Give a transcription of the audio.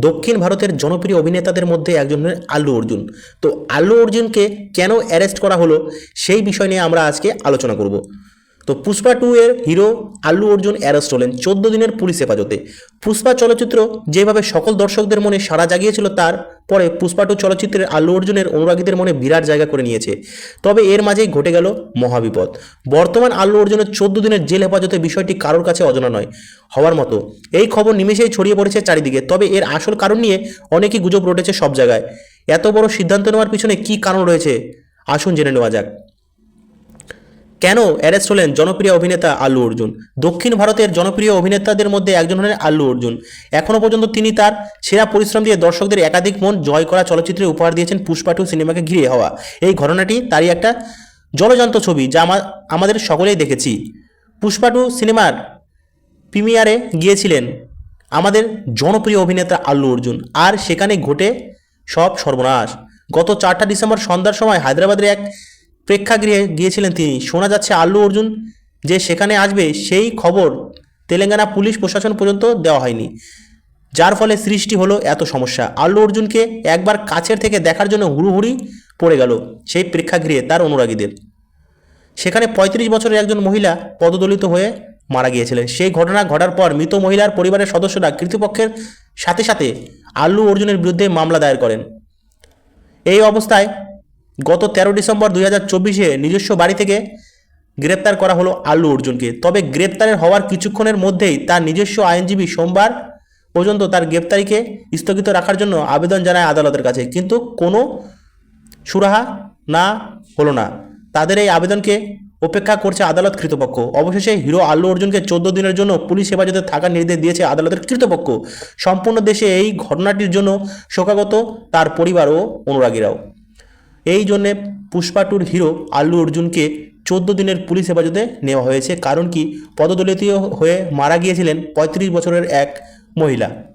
দক্ষিণ ভারতের জনপ্রিয় অভিনেতাদের মধ্যে একজন হলেন আল্লু অর্জুন। তো আল্লু অর্জুনকে কেন অ্যারেস্ট করা হলো সেই বিষয় নিয়ে আমরা আজকে আলোচনা করব। তো পুষ্পা টু এর হিরো আল্লু অর্জুন অ্যারেস্ট হলেন চোদ্দ দিনের পুলিশ হেফাজতে। পুষ্পা চলচ্চিত্র যেভাবে সকল দর্শকদের মনে সাড়া জাগিয়েছিল তার পরে পুষ্পা টু চলচ্চিত্রের আল্লু অর্জুনের অনুরাগীদের মনে বিরাট জায়গা করে নিয়েছে। তবে এর মাঝেই ঘটে গেল মহাবিপদ। বর্তমান আল্লু অর্জুনের চোদ্দ দিনের জেল হেফাজতে বিষয়টি কারোর কাছে অজানা নয়, হওয়ার মতো। এই খবর নিমেষেই ছড়িয়ে পড়েছে চারিদিকে, তবে এর আসল কারণ নিয়ে অনেকেই গুজব রটেছে সব জায়গায়। এত বড় সিদ্ধান্ত নেওয়ার পিছনে কী কারণ রয়েছে? আসুন জেনে নেওয়া যাক। কেন অ্যারেস্ট হলেন জনপ্রিয় অভিনেতা আল্লু অর্জুন? দক্ষিণ ভারতের জনপ্রিয় অভিনেতাদের মধ্যে একজন হলেন আল্লু অর্জুন। এখনও পর্যন্ত তিনি তার সেরা পরিশ্রম দিয়ে দর্শকদের একাধিক মন জয় করা চলচ্চিত্রে উপহার দিয়েছেন পুষ্পা টু সিনেমাকে ঘিরে হওয়া। এই ঘটনাটি তারই একটা জলযন্ত্র ছবি যা আমা- আমাদের সকলেই দেখেছি। পুষ্পা টু সিনেমার প্রিমিয়ারে গিয়েছিলেন আমাদের জনপ্রিয় অভিনেতা আল্লু অর্জুন। আর সেখানে ঘটে সব সর্বনাশ। গত চারটা ডিসেম্বর সন্ধ্যার সময় হায়দ্রাবাদের এক প্রেক্ষাগৃহে গিয়েছিলেন তিনি। শোনা যাচ্ছে আল্লু অর্জুন যে সেখানে আসবে, সেই খবর তেলেঙ্গানা পুলিশ প্রশাসন পর্যন্ত দেওয়া হয়নি। যার ফলে সৃষ্টি হলো এত সমস্যা। আল্লু অর্জুনকে একবার কাছের থেকে দেখার জন্য হুড়ুহুড়ি পড়ে গেল সেই প্রেক্ষাগৃহে তার অনুরাগীদের। সেখানে পঁয়ত্রিশ বছরের একজন মহিলা পদদলিত হয়ে মারা গিয়েছিলেন। সেই ঘটনা ঘটার পর মৃত মহিলার পরিবারের সদস্যরা কর্তৃপক্ষের সাথে সাথে আল্লু অর্জুনের বিরুদ্ধে মামলা দায়ের করেন। এই অবস্থায় গত তেরো ডিসেম্বর দুই হাজার চব্বিশে নিজস্ব বাড়ি থেকে গ্রেপ্তার করা হলো আল্লু অর্জুনকে। তবে গ্রেপ্তারের হওয়ার কিছুক্ষণের মধ্যেই তার নিজস্ব আইনজীবী সোমবার পর্যন্ত তার গ্রেপ্তারিকে স্থগিত রাখার জন্য আবেদন জানায় আদালতের কাছে। কিন্তু কোনো সুরাহা না হলো না। তাদের এই আবেদনকে উপেক্ষা করছে আদালত কৃতপক্ষ অবশেষে হিরো আল্লু অর্জুনকে চোদ্দ দিনের জন্য পুলিশ হেফাজতে থাকার নির্দেশ দিয়েছে আদালতের কৃতপক্ষ সম্পূর্ণ দেশে এই ঘটনাটির জন্য শোকাগত তার পরিবার ও অনুরাগীরাও। এই জন্যে পুষ্পা টুর হিরো আল্লু অর্জুনকে চোদ্দ দিনের পুলিশ হেফাজতে নেওয়া হয়েছে। কারণ কি, পদদলিত হয়ে মারা গিয়েছিলেন পঁয়ত্রিশ বছরের এক মহিলা।